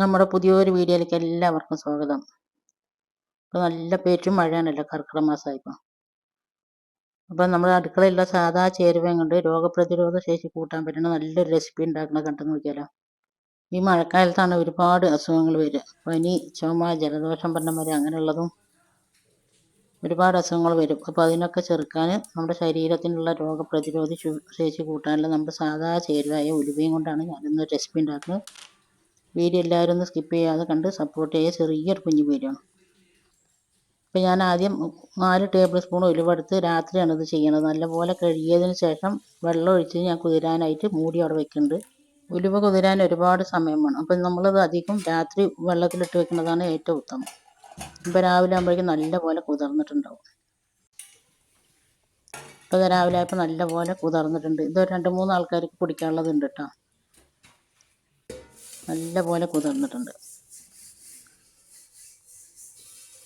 നമ്മുടെ പുതിയൊരു വീഡിയോയിലേക്ക് എല്ലാവർക്കും സ്വാഗതം. ഇപ്പോൾ നല്ല പേറ്റും മഴയാണല്ലോ കർക്കിടക മാസമായിപ്പോൾ അപ്പം നമ്മുടെ അടുക്കളയിലുള്ള സാധാ ചേരുവയും കൊണ്ട് രോഗപ്രതിരോധ ശേഷി കൂട്ടാൻ പറ്റുന്ന നല്ലൊരു റെസിപ്പി ഉണ്ടാക്കുന്നത് കണ്ടു നോക്കിയാലോ. ഈ മഴക്കാലത്താണ് ഒരുപാട് അസുഖങ്ങൾ വരിക. പനി ചുമ ജലദോഷം പറഞ്ഞമാതിരി അങ്ങനെയുള്ളതും ഒരുപാട് അസുഖങ്ങൾ വരും. അപ്പോൾ അതിനൊക്കെ ചെറുക്കാൻ നമ്മുടെ ശരീരത്തിനുള്ള രോഗപ്രതിരോധ ശേഷി കൂട്ടാനുള്ള നമ്മുടെ സാധാ ചേരുവയായ ഉലുവയും കൊണ്ടാണ് ഞാനിന്ന് റെസിപ്പി ഉണ്ടാക്കുന്നത്. വീഡിയോ എല്ലാവരും ഒന്ന് സ്കിപ്പ് ചെയ്യാതെ കണ്ട് സപ്പോർട്ട് ചെയ്യുക ചെറിയൊരു കുഞ്ഞു വീഡിയോ അപ്പോൾ ഞാൻ ആദ്യം നാല് ടേബിൾ സ്പൂൺ ഉലുവെടുത്ത് രാത്രിയാണ് ഇത് ചെയ്യുന്നത് നല്ലപോലെ കഴുകിയതിന് ശേഷം വെള്ളം ഒഴിച്ച് ഞാൻ കുതിരാനായിട്ട് മൂടി അവിടെ വെക്കുന്നുണ്ട് ഉലുവ കുതിരാൻ ഒരുപാട് സമയം വേണം. അപ്പം നമ്മളത് അധികം രാത്രി വെള്ളത്തിലിട്ട് വെക്കുന്നതാണ് ഏറ്റവും ഉത്തമം. ഇപ്പോൾ രാവിലെ ആകുമ്പോഴേക്കും നല്ലപോലെ കുതിർന്നിട്ടുണ്ടാവും. ഇപ്പോൾ രാവിലെ ആയപ്പോൾ നല്ലപോലെ കുതിർന്നിട്ടുണ്ട്. ഇത് രണ്ട് മൂന്ന് ആൾക്കാർക്ക് കുടിക്കാനുള്ളത് ഉണ്ട് കേട്ടോ നല്ല പോലെ കുതിർന്നിട്ടുണ്ട്.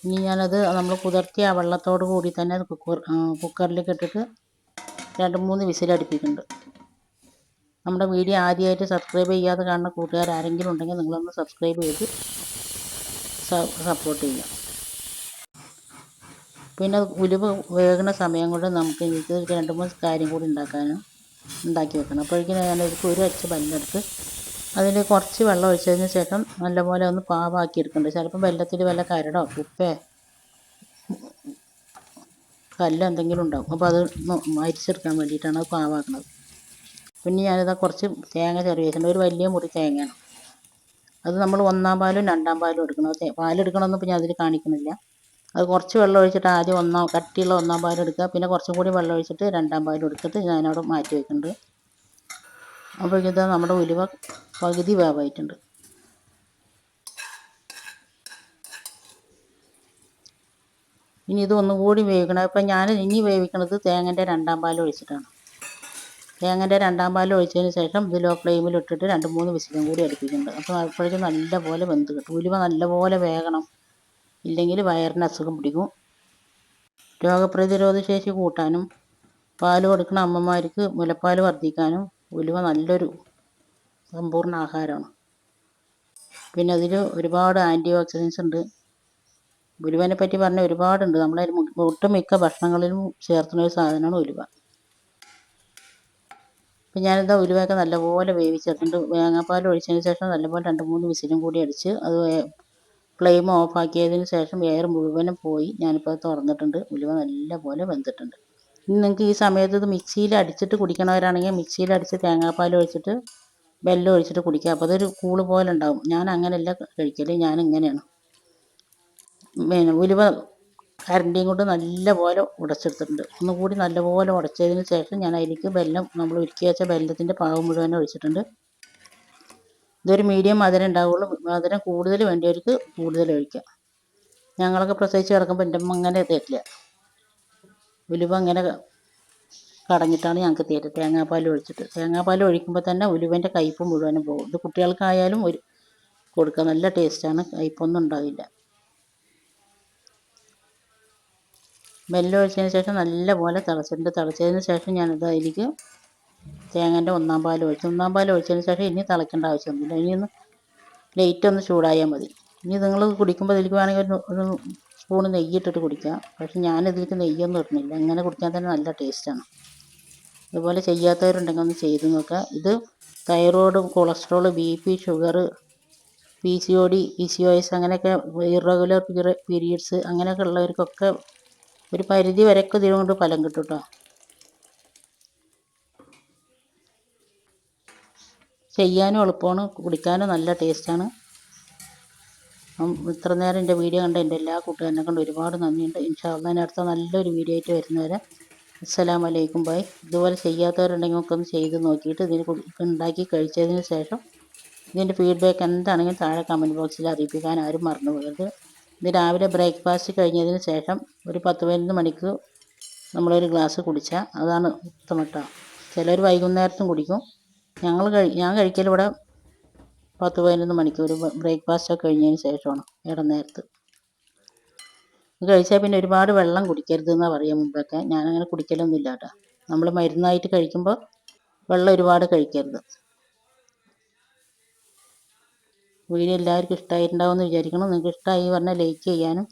ഇനി ഞാനത് നമ്മൾ കുതിർത്തിയ ആ വെള്ളത്തോട് കൂടി തന്നെ അത് കുക്കർ കുക്കറിലേക്ക് ഇട്ടിട്ട് രണ്ട് മൂന്ന് വിസിലടുപ്പിക്കുന്നുണ്ട് നമ്മുടെ വീഡിയോ ആദ്യമായിട്ട് സബ്സ്ക്രൈബ് ചെയ്യാതെ കാണുന്ന കൂട്ടുകാർ ആരെങ്കിലും ഉണ്ടെങ്കിൽ നിങ്ങളൊന്ന് സബ്സ്ക്രൈബ് ചെയ്ത് സപ്പോർട്ട് ചെയ്യുക. പിന്നെ ഉലുവ വേകുന്ന സമയം കൊണ്ട് നമുക്ക് ഇത് രണ്ട് മൂന്ന് കാര്യം കൂടി ഉണ്ടാക്കാനും ഉണ്ടാക്കി വെക്കണം. അപ്പോഴേക്കും ഞാനൊരു ഒരു അച്ച് ബല്ലെടുത്ത് അതിൽ കുറച്ച് വെള്ളം ഒഴിച്ചതിന് ശേഷം നല്ലപോലെ ഒന്ന് പാവാക്കി എടുക്കുന്നുണ്ട് ചിലപ്പോൾ വെള്ളത്തിൽ വല്ല കരടോ ഉപ്പേ കല്ലോ എന്തെങ്കിലും ഉണ്ടാവും. അപ്പോൾ അത് അരിച്ചെടുക്കാൻ വേണ്ടിയിട്ടാണ് അത് പാവാക്കുന്നത് പിന്നെ ഞാനിതാ കുറച്ച് തേങ്ങ ചെറിയ ഒരു വലിയ മുറി തേങ്ങയാണ്. അത് നമ്മൾ ഒന്നാം പാലും രണ്ടാം പാലും എടുക്കണം. പാലെടുക്കണമെന്ന് ഇപ്പം ഞാൻ അതിൽ കാണിക്കുന്നില്ല. അത് കുറച്ച് വെള്ളം ഒഴിച്ചിട്ട് ആദ്യം ഒന്നാം കട്ടിയുള്ള ഒന്നാം പാലും എടുക്കുക പിന്നെ കുറച്ചും കൂടി വെള്ളം ഒഴിച്ചിട്ട് രണ്ടാം പാലും എടുത്തിട്ട് ഞാനവിടെ മാറ്റി വയ്ക്കുന്നുണ്ട് അപ്പോഴേക്കും ഇതാ നമ്മുടെ ഉലുവ പകുതി വേവായിട്ടുണ്ട്. ഇനി ഇത് ഒന്നുകൂടി വേവിക്കണം. ഇപ്പം ഞാൻ ഇനി വേവിക്കണത് തേങ്ങന്റെ രണ്ടാം പാൽ ഒഴിച്ചിട്ടാണ്. തേങ്ങന്റെ രണ്ടാം പാൽ ഒഴിച്ചതിന് ശേഷം ഇത് ലോ ഫ്ലെയിമിൽ ഇട്ടിട്ട് രണ്ട് മൂന്ന് വിസിലും കൂടി അടുപ്പിക്കുന്നുണ്ട് അപ്പോൾ അപ്പോഴേക്കും നല്ലപോലെ വെന്ത് കിട്ടും. ഉലുവ നല്ലപോലെ വേകണം. ഇല്ലെങ്കിൽ വയറിന് അസുഖം പിടിക്കും. രോഗപ്രതിരോധ ശേഷി കൂട്ടാനും പാൽ കൊടുക്കുന്ന അമ്മമാർക്ക് മുലപ്പാൽ വർദ്ധിക്കാനും ഉലുവ നല്ലൊരു സമ്പൂർണ ആഹാരമാണ്. പിന്നെ അതിൽ ഒരുപാട് ആന്റി ഓക്സിഡൻസ് ഉണ്ട്. ഉലുവനെ പറ്റി പറഞ്ഞാൽ ഒരുപാടുണ്ട്. നമ്മളതിൽ ഒട്ടുമിക്ക ഭക്ഷണങ്ങളിലും ചേർത്തുന്ന ഒരു സാധനമാണ് ഉലുവ. അപ്പം ഞാനെന്താ ഉലുവയൊക്കെ നല്ലപോലെ വേവിച്ചെടുത്തിട്ടുണ്ട്. തേങ്ങാപ്പാൽ ഒഴിച്ചതിന് ശേഷം നല്ലപോലെ രണ്ട് മൂന്ന് വിസിലും കൂടി അടിച്ച് അത് ഫ്ലെയിം ഓഫാക്കിയതിന് ശേഷം എയർ മുഴുവനും പോയി ഞാനിപ്പോൾ തുറന്നിട്ടുണ്ട്. ഉലുവ നല്ലപോലെ വെന്തിട്ടുണ്ട്. നിങ്ങൾക്ക് ഈ സമയത്ത് ഇത് മിക്സിയിൽ അടിച്ചിട്ട് കുടിക്കണവരാണെങ്കിൽ മിക്സിയിൽ അടിച്ച് തേങ്ങാപ്പാൽ ഒഴിച്ചിട്ട് വെല്ലം ഒഴിച്ചിട്ട് കുടിക്കുക. അപ്പോൾ അതൊരു കൂൾ പോലെ ഉണ്ടാവും. ഞാൻ അങ്ങനെയല്ല കഴിക്കൽ ഞാൻ ഇങ്ങനെയാണ്. പിന്നെ ഉലുവ കരണ്ടിയും കൊണ്ട് നല്ലപോലെ ഉടച്ചെടുത്തിട്ടുണ്ട്. ഒന്നുകൂടി നല്ലപോലെ ഉടച്ചതിന് ശേഷം ഞാൻ അതിലേക്ക് വെല്ലം നമ്മൾ ഉരുക്കി വെച്ച വെല്ലത്തിന്റെ പാകം മുഴുവൻ ഒഴിച്ചിട്ടുണ്ട്. ഇതൊരു മീഡിയം മധുരം ഉണ്ടാവുള്ളൂ. മധുരം കൂടുതൽ വേണ്ടിയവർക്ക് കൂടുതൽ ഒഴിക്കാം. ഞങ്ങളൊക്കെ പ്രസവിച്ച് കിടക്കുമ്പോൾ എന്റെ അമ്മ അങ്ങനെ തരില്ല. ഉലുവ അങ്ങനെ കടഞ്ഞിട്ടാണ് ഞങ്ങൾക്ക് തരുക തേങ്ങാപ്പാൽ ഒഴിച്ചിട്ട്. തേങ്ങാപ്പാൽ ഒഴിക്കുമ്പോൾ തന്നെ ഉലുവന്റെ കയ്പ്പ് മുഴുവനും പോകും. ഇത് കുട്ടികൾക്കായാലും ഒരു കൊടുക്കുക നല്ല ടേസ്റ്റാണ് കയ്പ്പൊന്നും ഉണ്ടാവില്ല. വെല്ലം ഒഴിച്ചതിന് ശേഷം നല്ലപോലെ തിളച്ചിട്ടുണ്ട്. തിളച്ചതിന് ശേഷം ഞാനിത് അതിലേക്ക് തേങ്ങന്റെ ഒന്നാം പാൽ ഒഴിച്ചു. ഒന്നാം പാൽ ഒഴിച്ചതിന് ശേഷം ഇനി തിളയ്ക്കേണ്ട ആവശ്യമൊന്നുമില്ല. ഇനി ഒന്ന് ലൈറ്റ് ഒന്ന് ചൂടായാൽ മതി. ഇനി നിങ്ങൾ കുടിക്കുമ്പോൾ ഇതിലേക്ക് വേണമെങ്കിൽ ഒരു സ്പൂണ് നെയ്യിട്ടിട്ട് കുടിക്കുക പക്ഷെ ഞാനിതിലേക്ക് നെയ്യൊന്നും ഇടുന്നില്ല. ഇങ്ങനെ കുടിക്കാൻ തന്നെ നല്ല ടേസ്റ്റാണ്. അതുപോലെ ചെയ്യാത്തവരുണ്ടെങ്കിൽ ഒന്ന് ചെയ്ത് നോക്കുക. ഇത് thyroid cholesterol B P sugar P C O D P C O S അങ്ങനെയൊക്കെ ഇറഗുലർ പീരീഡ്സ് അങ്ങനെയൊക്കെ ഉള്ളവർക്കൊക്കെ ഒരു പരിധി വരെയൊക്കെ ഇതിനുകൊണ്ട് ഫലം കിട്ടും കേട്ടോ. ചെയ്യാനും എളുപ്പമാണ്. കുടിക്കാനും നല്ല ടേസ്റ്റാണ്. ഇത്ര നേരം എന്റെ വീഡിയോ കണ്ട എന്റെ എല്ലാ കൂട്ടുകാരനെ കൊണ്ട് ഒരുപാട് നന്ദിയുണ്ട്. ഇൻഷാല്ല ഞാൻ അടുത്ത നല്ലൊരു വീഡിയോ ആയിട്ട് വരുന്നവരെ അസ്സലാമു വലൈക്കും ബൈ. ഇതുപോലെ ചെയ്യാത്തവരുണ്ടെങ്കിൽ നമുക്കൊന്ന് ചെയ്ത് നോക്കിയിട്ട് ഇതിന് ഉണ്ടാക്കി കഴിച്ചതിന് ശേഷം ഇതിന്റെ ഫീഡ്ബാക്ക് എന്താണെങ്കിലും താഴെ കമന്റ് ബോക്സിൽ അറിയിപ്പിക്കാൻ ആരും മറന്നു പോകരുത്. ഇത് രാവിലെ ബ്രേക്ക്ഫാസ്റ്റ് കഴിഞ്ഞതിന് ശേഷം ഒരു പത്ത് പതിനൊന്ന് മണിക്ക് നമ്മളൊരു ഗ്ലാസ് കുടിച്ചാൽ അതാണ് ഉത്തമട്ട. ചിലർ വൈകുന്നേരത്തും കുടിക്കും. ഞങ്ങൾ കഴി ഞാൻ കഴിക്കൽ ഇവിടെ പത്ത് പതിനൊന്ന് മണിക്കൂർ ബ്രേക്ക്ഫാസ്റ്റ് ഒക്കെ കഴിഞ്ഞതിന് ശേഷമാണ് ഇടനേരത്ത് കഴിച്ചാൽ പിന്നെ ഒരുപാട് വെള്ളം കുടിക്കരുത് എന്നാണ് പറയുക മുമ്പൊക്കെ. ഞാനങ്ങനെ കുടിക്കലൊന്നും ഇല്ല കേട്ടോ നമ്മൾ മരുന്നായിട്ട് കഴിക്കുമ്പോൾ വെള്ളം ഒരുപാട് കഴിക്കരുത്. വീഡിയോ എല്ലാവർക്കും ഇഷ്ടമായിട്ടുണ്ടാവുമെന്ന് വിചാരിക്കണം നിങ്ങൾക്ക് ഇഷ്ടമായി പറഞ്ഞാൽ ലൈക്ക് ചെയ്യാനും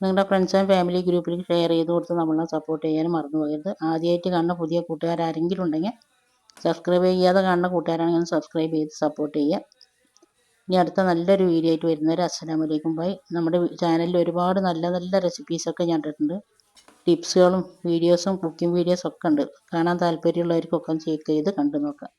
നിങ്ങളുടെ ഫ്രണ്ട്സ് ആൻഡ് ഫാമിലി ഗ്രൂപ്പിൽ ഷെയർ ചെയ്ത് കൊടുത്ത് നമ്മളെ സപ്പോർട്ട് ചെയ്യാനും മറന്നു പോകരുത്. ആദ്യമായിട്ട് കാണുന്ന പുതിയ കൂട്ടുകാരെങ്കിലും ഉണ്ടെങ്കിൽ സബ്സ്ക്രൈബ് ചെയ്യാതെ കാണുന്ന കൂട്ടുകാരാണെങ്കിൽ സബ്സ്ക്രൈബ് ചെയ്ത് സപ്പോർട്ട് ചെയ്യുക. ഇനി അടുത്ത നല്ലൊരു വീഡിയോ ആയിട്ട് വരുന്നവരെ അസ്സലാമു അലൈക്കും. ബൈ നമ്മുടെ ചാനലിൽ ഒരുപാട് നല്ല നല്ല റെസിപ്പീസൊക്കെ ഞാൻ ഇട്ടിട്ടുണ്ട്. ടിപ്സുകളും വീഡിയോസും കുക്കിംഗ് വീഡിയോസും ഒക്കെ ഉണ്ട്. കാണാൻ താല്പര്യമുള്ളവർക്കൊക്കെ ചെക്ക് ചെയ്ത് കണ്ടു നോക്കാം